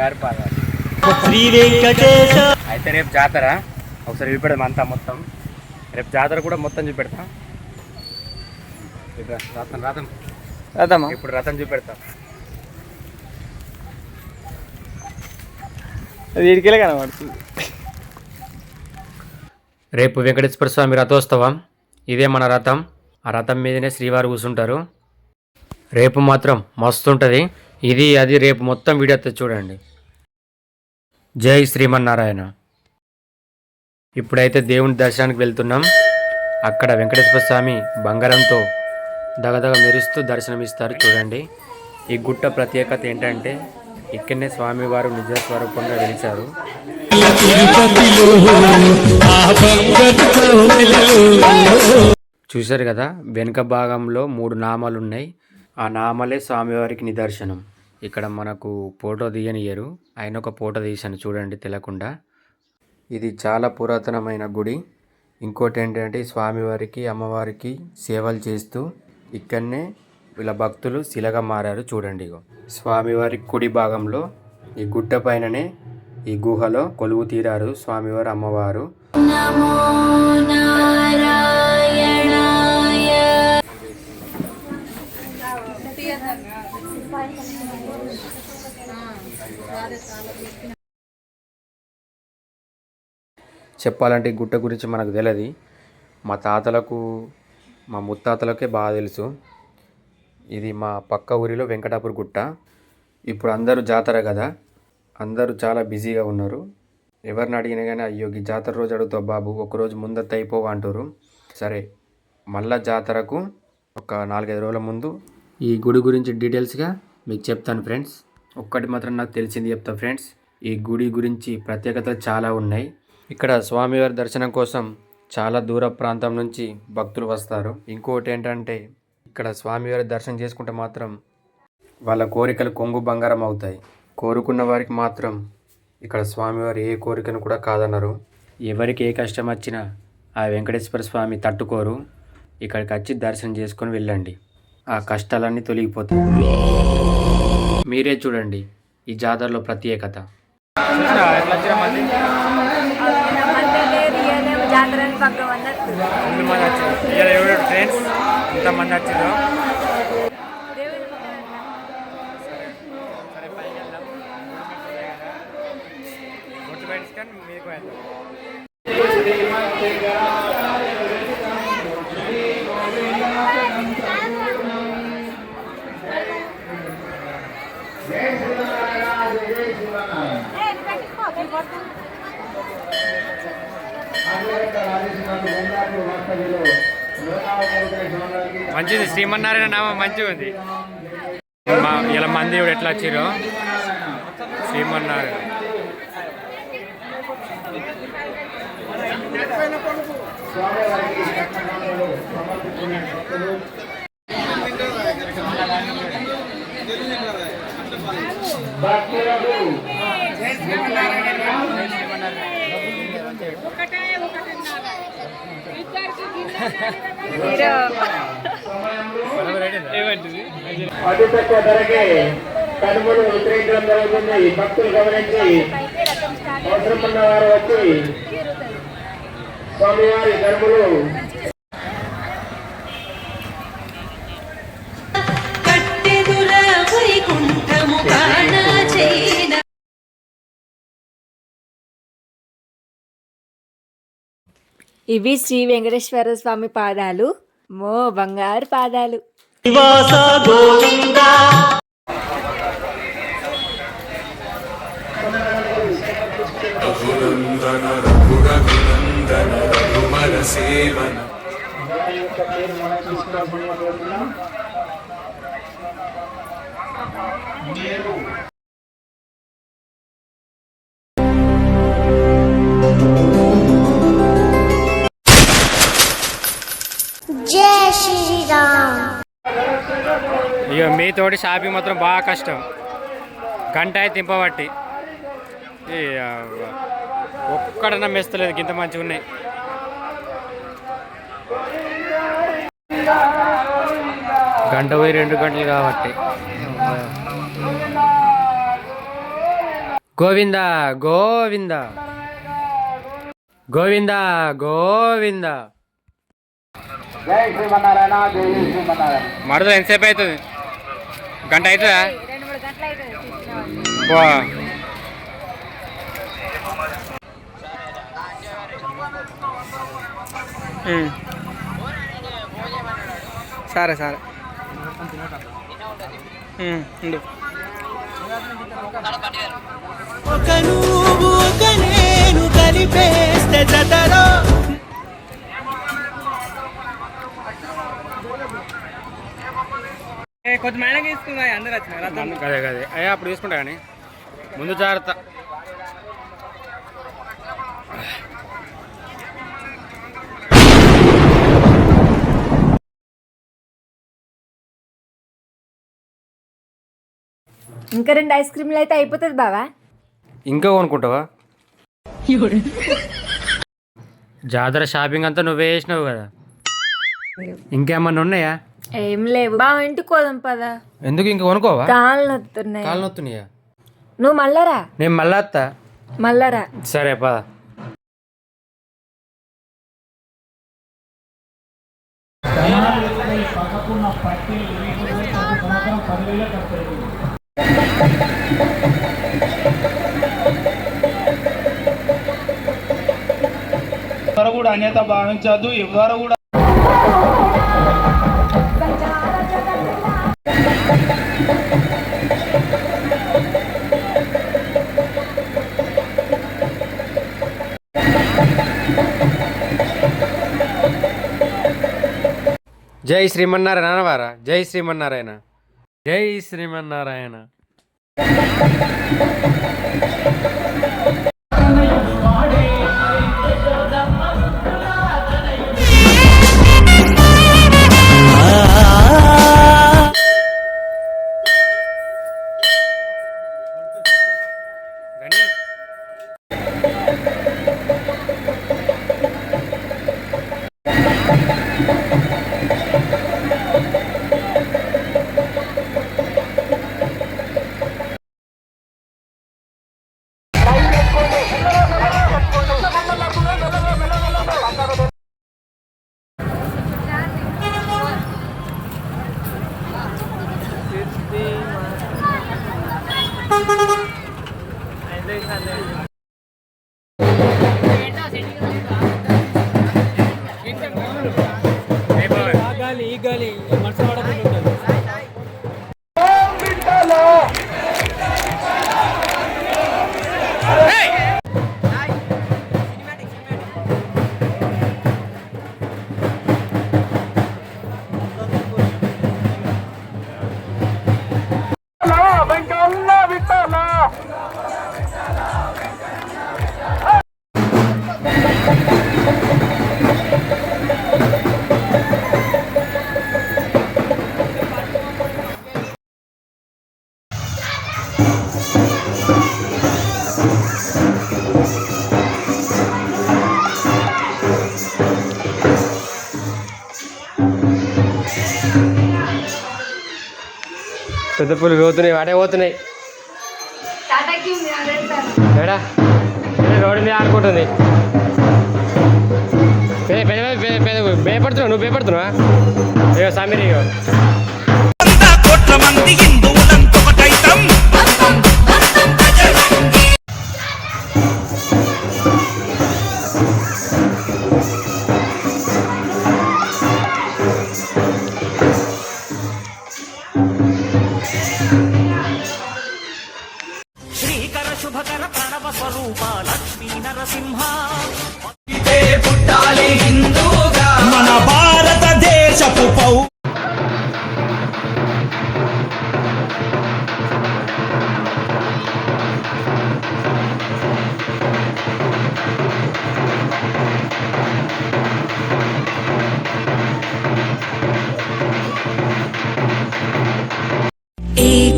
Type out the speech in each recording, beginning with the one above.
బంగారు పాదాలు. శ్రీ వెంకటేశ అయితే రేపు జాతర. ఒకసారి చూపెడదాం అంతా మొత్తం. రేపు జాతర కూడా మొత్తం చూపెడతా. రథం రథం రథమా ఇప్పుడు రథం చూపెడతా. అది ఇడికెళ్ళే కనబడుతుంది? రేపు వెంకటేశ్వర స్వామి రథోత్సవం. ఇదే మన రథం. ఆ రథం మీదనే శ్రీవారు కూర్చుంటారు. రేపు మాత్రం మస్తు ఉంటుంది. ఇది అది రేపు మొత్తం వీడియో చూడండి. జై శ్రీమన్నారాయణ. ఇప్పుడైతే దేవుని దర్శనానికి వెళ్తున్నాం. అక్కడ వెంకటేశ్వర స్వామి బంగారంతో దగదగ మెరుస్తూ దర్శనమిస్తారు. చూడండి. ఈ గుట్ట ప్రత్యేకత ఏంటంటే ఇక్కడనే స్వామివారు నిజ స్వరూపంగా వెలిచారు. చూశారు కదా వెనుక భాగంలో మూడు నామాలు ఉన్నాయి ఆ నామాలే స్వామివారికి నిదర్శనం. ఇక్కడ మనకు ఫోటో తీయనియరు ఆయన ఒక ఫోటో తీశాను చూడండి తెలకుండా. ఇది చాలా పురాతనమైన గుడి. ఇంకోటి ఏంటంటే స్వామివారికి అమ్మవారికి సేవలు చేస్తూ ఇక్కడనే వీళ్ళ భక్తులు శిలగా మారారు చూడండి ఇగో. స్వామివారి కుడి భాగంలో ఈ గుట్ట పైననే ఈ గుహలో కొలువు తీరారు స్వామివారు అమ్మవారు. నమో నారాయణాయ చెప్పాలంటే ఈ గుట్ట గురించి మనకు తెలియదు మా తాతలకు మా ముత్తాతలకే బాగా తెలుసు. ఇది మా పక్క ఊరిలో వెంకటాపురం గుట్ట. ఇప్పుడు అందరూ జాతర కదా. అందరూ చాలా బిజీగా ఉన్నారు. ఎవరిని అడిగినా కానీ అయ్యో ఈ జాతర రోజు అడుగుతావు బాబు ఒకరోజు ముందత్త అయిపోవు అంటారు. సరే మళ్ళా జాతరకు ఒక నాలుగైదు రోజుల ముందు ఈ గుడి గురించి డీటెయిల్స్గా మీకు చెప్తాను ఫ్రెండ్స్. ఒక్కటి మాత్రం నాకు తెలిసింది చెప్తా ఫ్రెండ్స్. ఈ గుడి గురించి ప్రత్యేకతలు చాలా ఉన్నాయి. ఇక్కడ స్వామివారి దర్శనం కోసం చాలా దూర ప్రాంతం నుంచి భక్తులు వస్తారు. ఇంకోటి ఏంటంటే ఇక్కడ స్వామివారి దర్శనం చేసుకుంటే మాత్రం వాళ్ళ కోరికలు కొంగు బంగారం అవుతాయి. కోరుకున్న వారికి మాత్రం ఇక్కడ స్వామివారు ఏ కోరికను కూడా కాదన్నారు ఎవరికి ఏ కష్టం వచ్చినా ఆ వెంకటేశ్వర స్వామి తట్టుకోరు. ఇక్కడికి వచ్చి దర్శనం చేసుకొని వెళ్ళండి. ఆ కష్టాలన్నీ తొలగిపోతాయి. మీరే చూడండి ఈ జాతరలో ప్రత్యేకత. ఫ్రెండ్స్? ఎంతమంది వచ్చారు మంచిది శ్రీమన్నారాయణ నామం మంచిగా ఉంది. మా ఇలా మంది ఇప్పుడు ఎట్లా వచ్చారో శ్రీమన్నారాయణ. ఏమంటుంది అతి తక్కువ ధరకే కనుమలు విక్రయించడం జరుగుతుంది. భక్తులు గమనించి అవసరం ఉన్న వారు వచ్చి స్వామివారి కనుమలు ఇవి శ్రీ వెంకటేశ్వర స్వామి పాదాలు. మో బంగారు పాదాలు. అయ్యో మీతోటి షాపింగ్ మాత్రం బాగా కష్టం. గంట అయితే తింపబట్టి ఒక్కడన్నా మెస్తలేదు ఇంత మంచిగా ఉన్నాయి. గంట పోయి రెండు గంటలు కాబట్టి. గోవింద గోవింద. గోవింద గోవింద. జై శ్రీమన్నారాయణ జై శ్రీమన్నారాయణ. మడత ఎంతసేపు అవుతుంది? గంట అవుతుందా. సరే సరే. ఉండు. ఒక నువ్వు ఒక నేను కలిపేస్తే జతలో అందరు అదే అదే. అయ్యా అప్పుడు తీసుకుంటా కానీ. ముందు జాగ్రత్త. ఇంకా రెండు ఐస్ క్రీమ్లు అయితే అయిపోతుంది బావా. ఇంకా కొనుక్కుంటావా? జాతర షాపింగ్ అంతా నువ్వే చేసినావు కదా. ఇంకేమన్నా ఉన్నాయా? ఏం లేవు. బావ ఇంటికి పోదాం పదా. ఎందుకు ఇంక కొనుక్కోవా కాళ్ళు నొత్తున్నాయి. కాలు నొత్తున్నాయా నువ్వు మళ్ళరా నేను మళ్ళా వస్తా మళ్ళరా సరే పద. కూడా అన్యత భావించద్దు. ఎవరు కూడా జై శ్రీమన్నారాయణ అనవారా జై శ్రీమన్నారాయణ. జై శ్రీమన్నారాయణ. పెద్ద పూలు పోతున్నాయి వాటే పోతున్నాయి. ఏడా? రోడ్డు మీద ఆడుకుంటుంది? పెద్ద పెద్ద పెద్ద పెద్ద భయపడుతున్నావు నువ్వు భయపడుతున్నావా? అయ్యో సమీర్ ఇగో కోట్ల మంది హిందువులంతొకటైతం.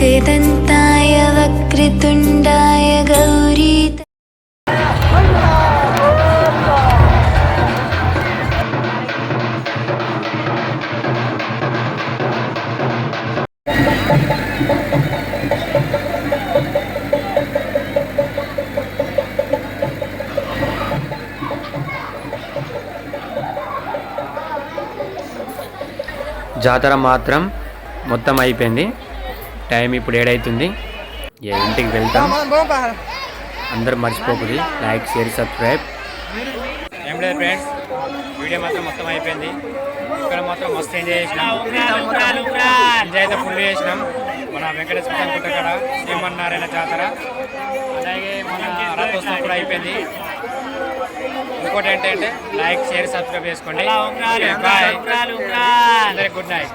कृदन्ताय वक्रतुण्डाय గౌరీ జాతర మాత్రం మొత్తం అయిపోయింది. టైం ఇప్పుడు ఏడైతుంది. ఇంటికి వెళ్తాం. అందరూ మర్చిపోకుది లైక్ షేర్ సబ్స్క్రైబ్ ఏం లేదు ఫ్రెండ్స్ వీడియో మాత్రం మొత్తం అయిపోయింది. ఇక్కడ మాత్రం మస్తు ఎంజాయ్ చేసినాం. ఎంజాయ్ అయితే ఫుల్ చేసినాం. మన వెంకటేశ్వర స్వామి గుట్ట కాడ శ్రీమన్నారాయణ జాతర. అలాగే మన రథోత్సవం కూడా అయిపోయింది. ఇంకోటి ఏంటంటే లైక్ షేర్ సబ్స్క్రైబ్ చేసుకోండి. బాయ్ అందరికి గుడ్ నైట్